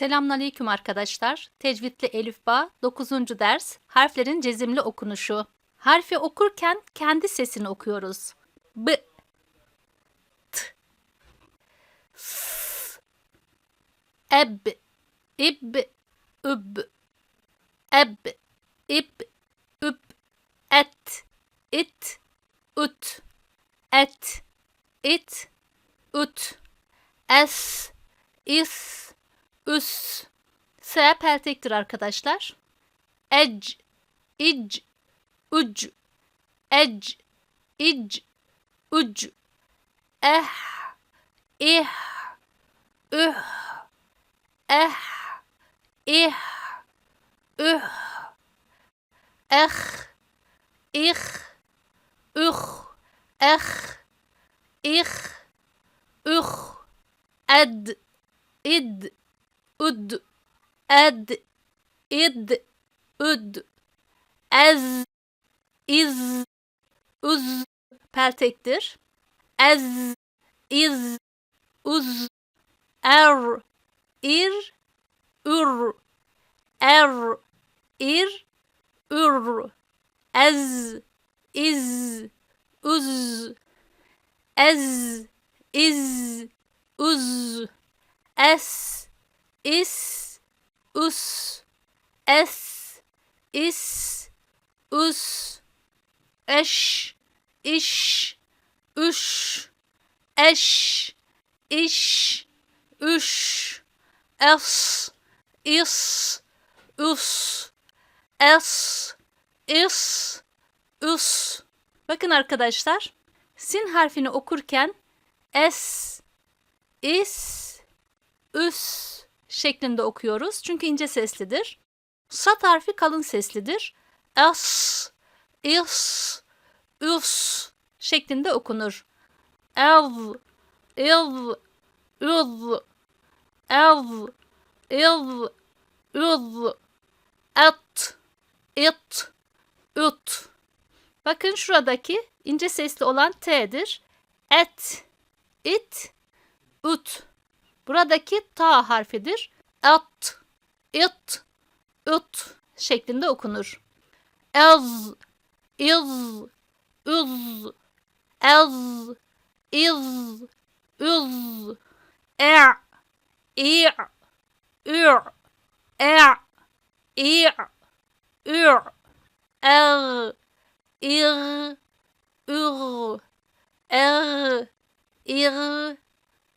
Selamünaleyküm arkadaşlar. Tecvidli Elif Bağ 9. ders harflerin cezimli okunuşu. Harfi okurken kendi sesini okuyoruz. B T S Eb İb Üb Eb İb Üb Et İt Üt Et İt Üt Es is üs S peltektir arkadaşlar. Ec, ic, uc, ec, ic, uc, eh, ih, üh, eh, ih, üh, eh, ih, üh, eh, ih, üh, ed, id, ud, ed, id, ud, ez, iz, uz peltektir. Ez, iz, uz, er, ir, ür, er, ir, ür, ez, iz, uz, ez, iz, uz, es, is, us, es, is, us, eş, iş, üş, eş, iş, üş, es, is, us, es, is, us. Bakın arkadaşlar, sin harfini okurken es, is, üs şeklinde okuyoruz. Çünkü ince seslidir. Sat harfi kalın seslidir. Es, is, üs şeklinde okunur. Ev, iv, üv, ev, iv, üv, et, it, üt. Bakın şuradaki ince sesli olan T'dir. Et, it, üt. Buradaki ta harfidir. At, it, ut şeklinde okunur. Ez, iz, üz, ez, iz, üz, e, i, ü, e, i, ü, er, ir, ür, er, ir,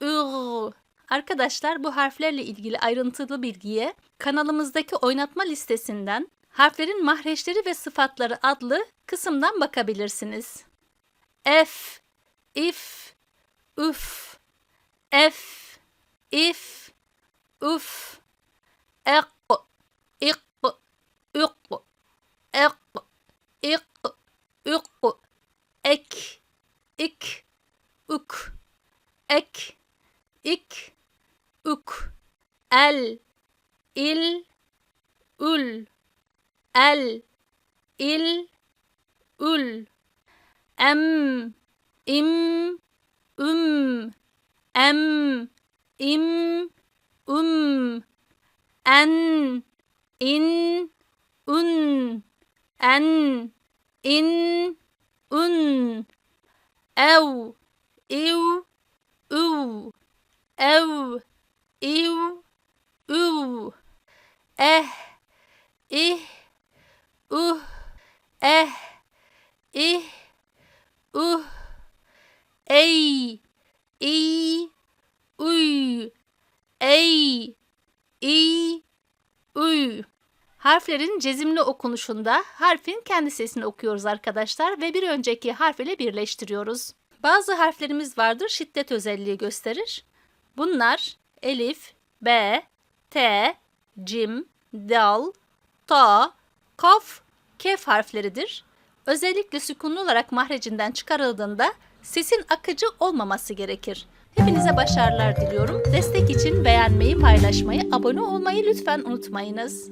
ür. Arkadaşlar bu harflerle ilgili ayrıntılı bilgiye kanalımızdaki oynatma listesinden harflerin mahreçleri ve sıfatları adlı kısımdan bakabilirsiniz. F, if, üf, el, il, ül, el, il, ül, em, im, üm, em, im, üm, en, in, un, en, in, un, ev, iv, üv, ev, iv, üv, eh, ih, uh, eh, ih, uh, ey, i, uy, ey, i, uy. Harflerin cezimli okunuşunda harfin kendi sesini okuyoruz arkadaşlar ve bir önceki harf ile birleştiriyoruz. Bazı harflerimiz vardır şiddet özelliği gösterir. Bunlar elif, b, t, cim, dal, ta, kaf, kef harfleridir. Özellikle sükunlu olarak mahrecinden çıkarıldığında sesin akıcı olmaması gerekir. Hepinize başarılar diliyorum. Destek için beğenmeyi, paylaşmayı, abone olmayı lütfen unutmayınız.